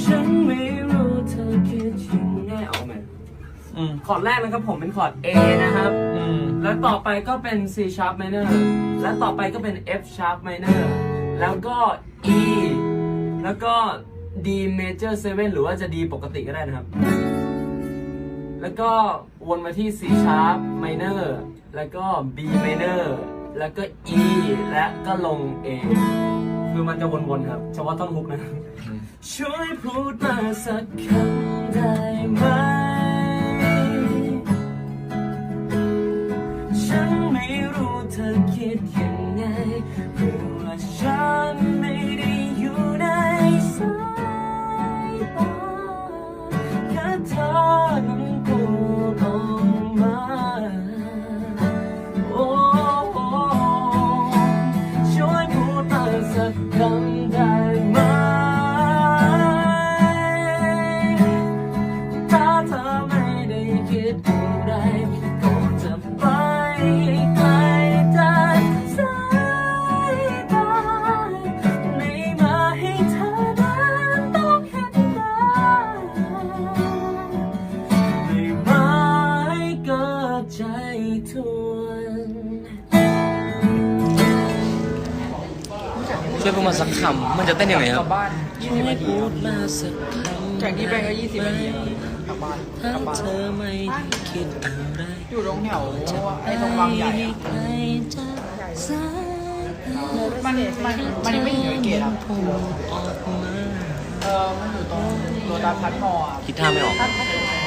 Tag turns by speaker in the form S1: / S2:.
S1: ฉันไม่รู้เธอคิดยังไงเอาไหม
S2: อืม
S1: คอร์ดแรกนะครับผมเป็นคอร์ด A นะครับ
S2: อืม
S1: แล้วต่อไปก็เป็น C sharp minor และต่อไปก็เป็น F sharp minor แล้วก็ E แล้วก็ D major 7 หรือว่าจะ D ปกติก็ได้นะครับ แล้วก็วนมาที่ C sharp minor แล้วก็ B minor แล้วก็ E และก็ลง A คือมันจะวนๆครับเฉพาะท่อนฮุกนะช่วยพูดมาสักคำได้ไหม ฉันไม่รู้เธอคิดยังไงเพราะว่าฉัน
S2: ช่วยพูดมาสักคำมันจะเต้นยังไงค
S3: ก
S2: รั
S3: ลั
S2: บ
S3: บบ้าน20นาที
S1: พูดมาสักคำ
S3: จากที่ไปก็20นาทีกลับบ้าน
S1: ถ้าก
S3: ลับบ้าน
S1: เธอไม่ได้คิดอะไร
S3: อยู่ตรงแถวไอ้ตรงบางใหญ่อะ
S1: ใครจะสาย
S3: มันมันมันยังไม่ถึงไอ้เกตอะ
S1: พูดออกมา
S3: เออมันอยู่ตรงโรตัสพัทมอลล์อะ
S2: คิดท่าไม่ออก
S3: ถ้าถ้า